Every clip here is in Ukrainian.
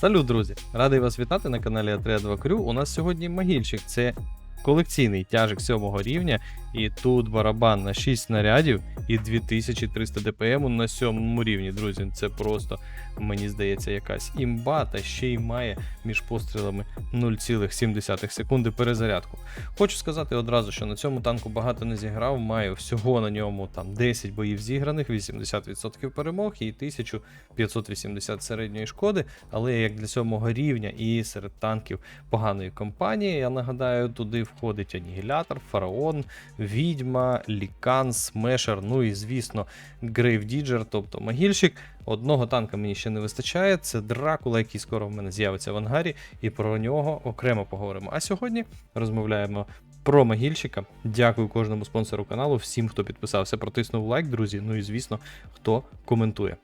Салют, друзі! Радий вас вітати на каналі А32 Крю. У нас сьогодні могильщик. Це колекційний тяжик 7 рівня. І тут барабан на 6 снарядів і 2300 ДПМ на 7 рівні. Друзі, це просто, мені здається, якась імба, та ще й має між пострілами 0,7 секунди перезарядку. Хочу сказати одразу, що на цьому танку багато не зіграв. Маю всього на ньому там 10 боїв зіграних, 80% перемог і 1580 середньої шкоди. Але як для сьомого рівня і серед танків поганої компанії, я нагадаю, туди входить Анігілятор, Фараон, Відьма, Лікан, Смешер, ну і звісно, Грейв Діджер, тобто могильщик. Одного танка мені ще не вистачає. Це Дракула, який скоро в мене з'явиться в ангарі, і про нього окремо поговоримо. А сьогодні розмовляємо про могильщика. Дякую кожному спонсору каналу, всім, хто підписався, протиснув лайк, друзі. Ну і звісно, хто коментує.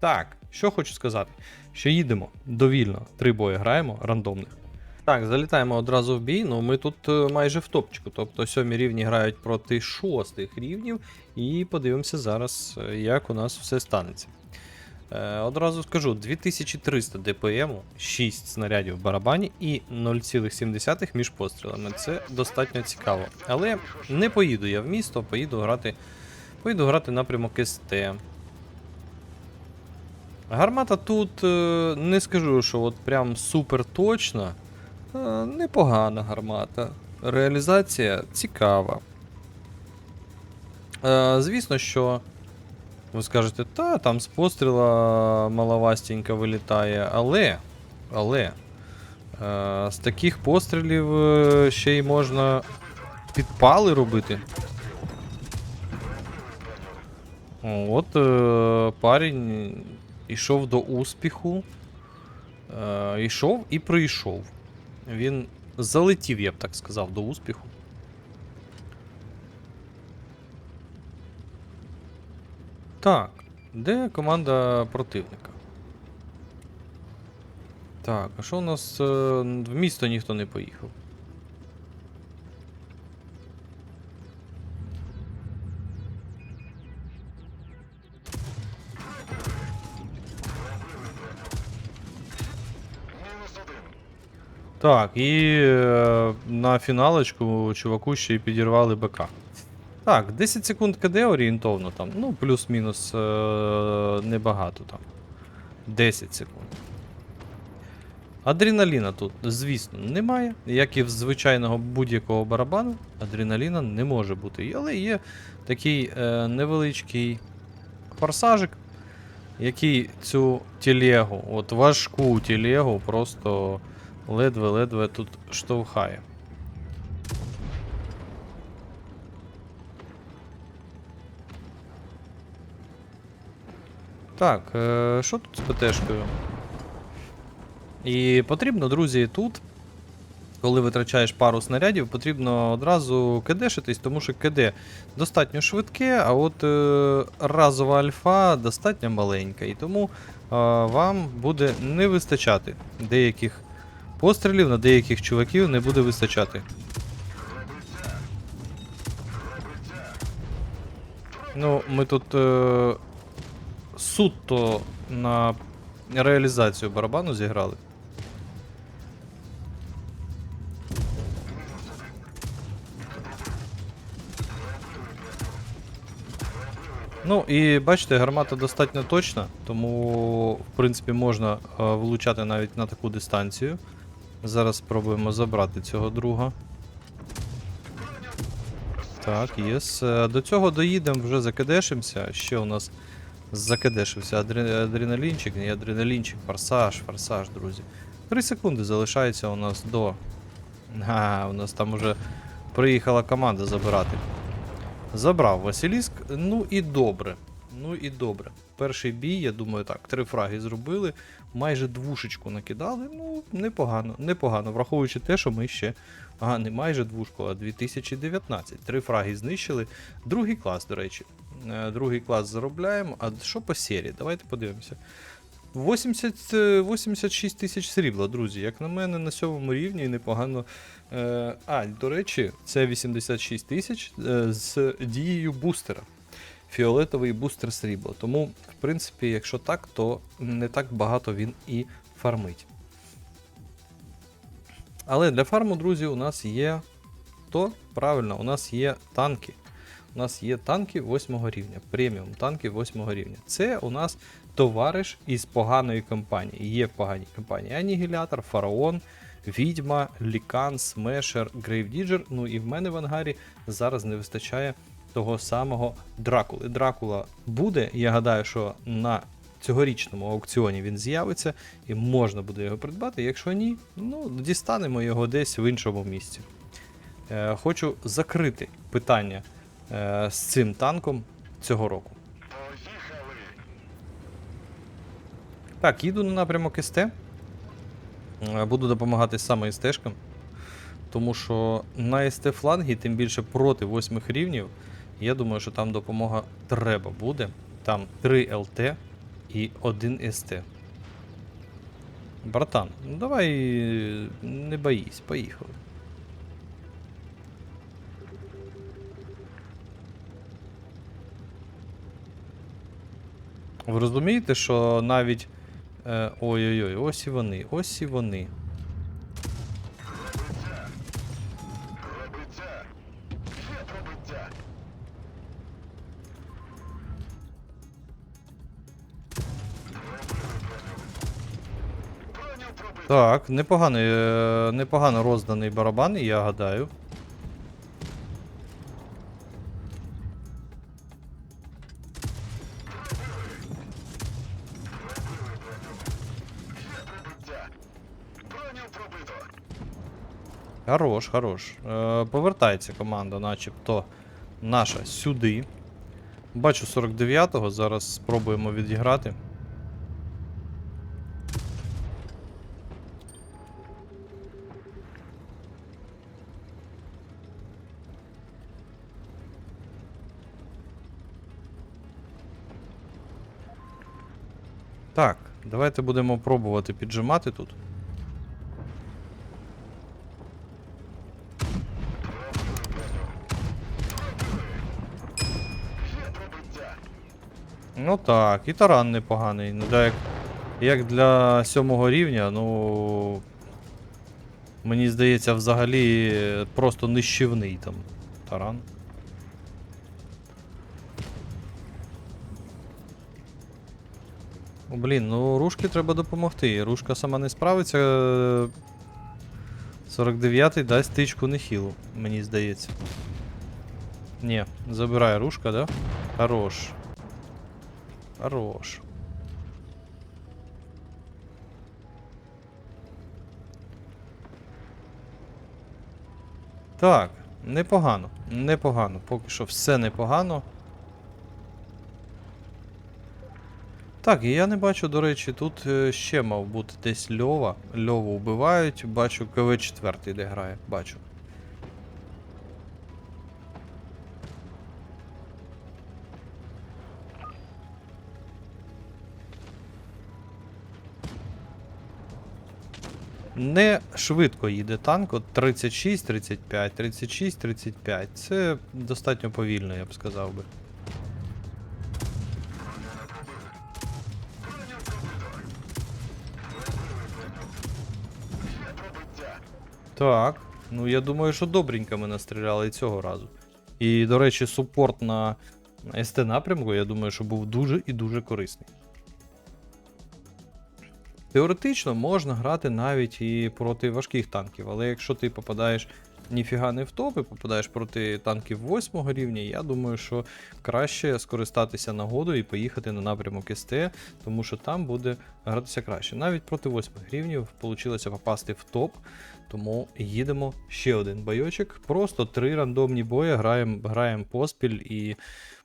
Так, що хочу сказати, що їдемо довільно, три бої граємо рандомних. Так, залітаємо одразу в бій. Ну ми тут е, майже в топчику. Тобто сьомі рівні грають проти шостих рівнів, і подивимося зараз, е, як у нас все станеться. Е, одразу скажу: 2300 ДПМ, 6 снарядів в барабані і 0,7 між пострілами. Це достатньо цікаво. Але не поїду я в місто, поїду грати, поїду грати напрямок СТ. Гармата тут е, не скажу, що от прям супер точна. Е, Непогана гармата. Реалізація цікава. Е, Звісно, що ви скажете, та, там з постріла маловастенька вилітає, але. Але. е, З таких пострілів ще й можна підпали робити. От парень ішов до успіху. Ішов і прийшов. Він залетів, я б так сказав, до успіху. Так, де команда противника? Так, а що у нас е, в місто ніхто не поїхав? Так, і е, на фіналочку чуваку ще й підірвали БК. Так, 10 секунд КД орієнтовно там. Ну, плюс-мінус е, небагато там. 10 секунд. Адреналіна тут, звісно, немає. Як і в звичайного будь-якого барабану, адреналіна не може бути. Але є такий е, невеличкий форсажик, який цю телегу, от важку телегу, просто ледве-ледве тут штовхає. Так, е, що тут з ПТшкою? І потрібно, друзі, тут, коли витрачаєш пару снарядів, потрібно одразу кидешитись, тому що КД достатньо швидке, а от е, разова альфа достатньо маленька. І тому е, вам буде не вистачати деяких пострілів, на деяких чуваків не буде вистачати. Ну, ми тут е, суто на реалізацію барабану зіграли. Ну і бачите, гармата достатньо точна, тому в принципі можна е, влучати навіть на таку дистанцію. Зараз спробуємо забрати цього друга. Так, єс. Е, До цього доїдемо, вже закидешимося. Ще у нас закидешився адре- адреналінчик, не адреналінчик, форсаж, форсаж, друзі. Три секунди залишається у нас до. А, у нас там уже приїхала команда забирати. Забрав Василіск. Ну і добре. Ну і добре. Перший бій, я думаю, так, три фраги зробили, майже двушечку накидали. Ну, непогано, непогано, враховуючи те, що ми ще. Ага, не майже двушку, а 2019. Три фраги знищили. Другий клас, до речі. Е, Другий клас заробляємо. А що по серії? Давайте подивимося. 80, е, 86 тисяч срібла, друзі. Як на мене, на сьомому рівні непогано. Е, а, до речі, це 86 тисяч е, з дією бустера. Фіолетовий бустер срібла. Тому, в принципі, якщо так, то не так багато він і фармить. Але для фарму, друзі, у нас є то правильно, у нас є танки. У нас є танки 8 рівня, преміум танки 8 рівня. Це у нас товариш із поганої компанії. Є в поганій компанії Анігілятор, Фараон, Відьма, Лікан, Смешер, Грейвдіджер. Ну і в мене в ангарі зараз не вистачає того самого Дракули. Дракула буде. Я гадаю, що на цьогорічному аукціоні він з'явиться і можна буде його придбати. Якщо ні, ну дістанемо його десь в іншому місці. Е, хочу закрити питання е, з цим танком цього року. Так, їду на напрямок СТ. Е, Буду допомагати саме СТ-шкам. Тому що на СТ флангі, тим більше проти 8 рівнів, я думаю, що там допомога треба буде. Там 3 ЛТ і 1 СТ. Братан, ну давай не боїсь, поїхали. Ви розумієте, що навіть. Е, ой-ой-ой, ось і вони, ось і вони. Так, непоганий, е, непогано розданий барабан, я гадаю. Хорош, хорош. Е, повертається команда, начебто наша сюди. Бачу 49-го, зараз спробуємо відіграти. Так, давайте будемо пробувати піджимати тут. Ну так, і таран непоганий. Ну, да, як, для сьомого рівня, ну. Мені здається, взагалі просто нищівний там таран. Блін, ну рушки треба допомогти. Рушка сама не справиться. е, 49-й дасть тичку нехилу, мені здається. Ні, забирає рушка, да? Хорош. Хорош. Так, непогано. Непогано. Поки що все непогано. Так, і я не бачу, до речі, тут е, ще мав бути десь Льова. Льову вбивають. Бачу КВ-4 де грає. Бачу. Не швидко їде танк, от 36, 35, 36, 35. Це достатньо повільно, я б сказав би. Так, ну я думаю, що добренько ми настріляли і цього разу. І, до речі, супорт на СТ напрямку, я думаю, що був дуже і дуже корисний. Теоретично можна грати навіть і проти важких танків, але якщо ти попадаєш ніфіга не в топи, попадаєш проти танків 8 рівня, я думаю, що краще скористатися нагодою і поїхати на напрямок СТ, тому що там буде гратися краще. Навіть проти 8 рівнів вийшло попасти в топ, тому їдемо ще один бойочок. Просто три рандомні бої, граємо граємо поспіль і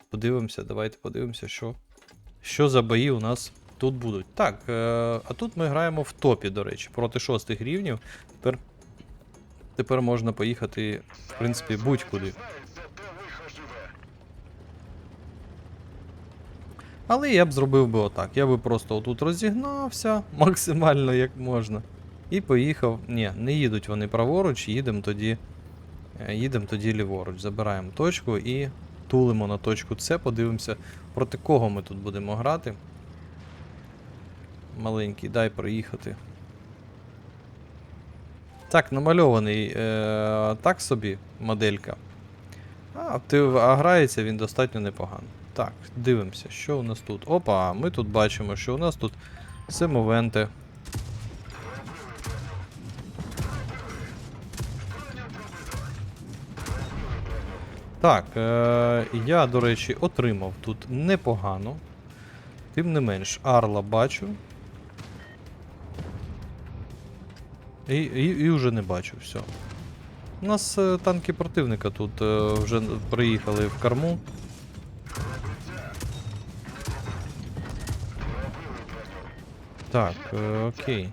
подивимося, давайте подивимося, що, що за бої у нас тут будуть. Так, е, а тут ми граємо в топі, до речі, проти шостих рівнів. Тепер, тепер можна поїхати, в принципі, будь-куди. Але я б зробив би отак. Я би просто отут розігнався максимально як можна. І поїхав. Ні, не їдуть вони праворуч, їдемо тоді. е, Їдемо тоді ліворуч. Забираємо точку і тулимо на точку С, подивимося, проти кого ми тут будемо грати. Маленький, дай проїхати. Так, намальований е, так собі моделька. А, ти, а грається він достатньо непогано. Так, дивимося, що у нас тут. Опа, ми тут бачимо, що у нас тут семовенти. Так, е, я, до речі, отримав тут непогано. Тим не менш, Арла бачу. І, і, і вже не бачу, все. У нас е, танки противника тут е, вже приїхали в корму. Так, е, окей.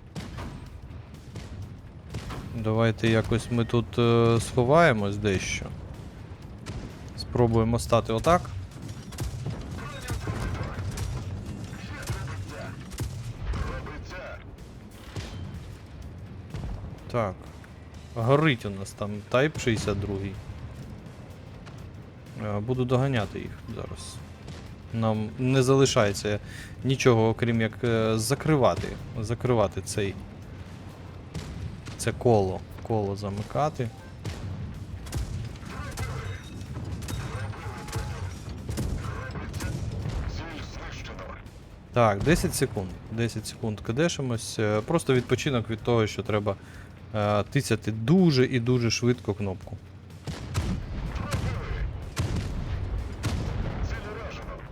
Давайте якось ми тут е, сховаємось дещо. Спробуємо стати отак. Так. Горить у нас там Type 62. Е, Буду доганяти їх зараз. Нам не залишається нічого, окрім як е, закривати. Закривати цей. Це коло. Коло замикати. Так, 10 секунд. 10 секунд кадешимось. Е, Просто відпочинок від того, що треба е, тицяти дуже і дуже швидко кнопку.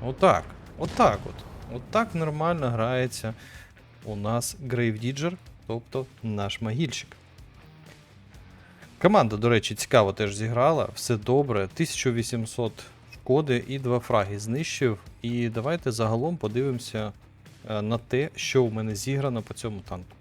Отак. Отак от. Отак нормально грається у нас Digger, тобто наш могильщик. Команда, до речі, цікаво теж зіграла, все добре. 1800 шкоди і 2 фраги знищив. І давайте загалом подивимося е, на те, що в мене зіграно по цьому танку.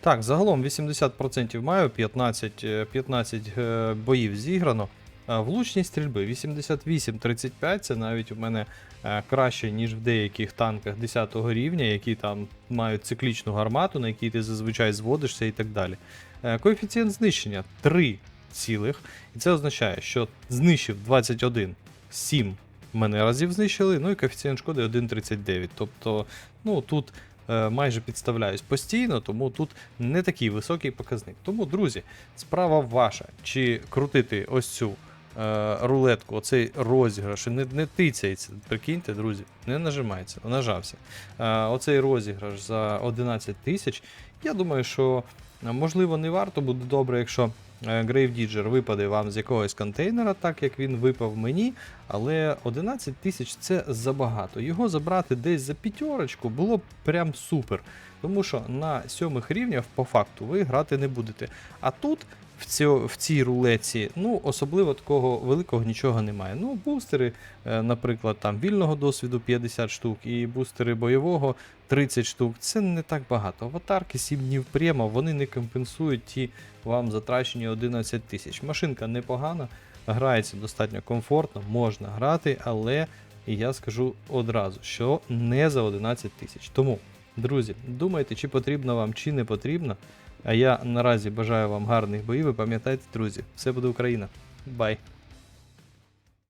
Так, загалом 80% маю, 15, е, 15 е, боїв зіграно. Е, Влучність стрільби 88-35, це навіть у мене е, краще, ніж в деяких танках 10 рівня, які там мають циклічну гармату, на якій ти зазвичай зводишся і так далі. Е, Коефіцієнт знищення 3 цілих. І це означає, що знищив 21, 7 мене разів знищили, ну і коефіцієнт шкоди 1,39. Тобто, ну тут е, майже підставляюсь постійно, тому тут не такий високий показник. Тому, друзі, справа ваша, чи крутити ось цю е, рулетку, оцей розіграш, не, не тицяється. Прикиньте, друзі, не нажимається, нажався. Е, оцей розіграш за 11 тисяч. Я думаю, що можливо не варто буде добре, якщо е, Grave Digger випаде вам з якогось контейнера, так як він випав мені. Але 11 тисяч це забагато. Його забрати десь за п'ятерочку було б прям супер. Тому що на сьомих рівнях по факту ви грати не будете. А тут в, цьо, в цій рулеці ну, особливо такого великого нічого немає. Ну, бустери, е, наприклад, там вільного досвіду 50 штук і бустери бойового 30 штук. Це не так багато. Аватарки 7 днів прямо, вони не компенсують ті вам затрачені 11 тисяч. Машинка непогана, грається достатньо комфортно, можна грати, але я скажу одразу, що не за 11 тисяч. Тому, друзі, думайте, чи потрібно вам, чи не потрібно. А я наразі бажаю вам гарних боїв і пам'ятайте, друзі, все буде Україна. Бай!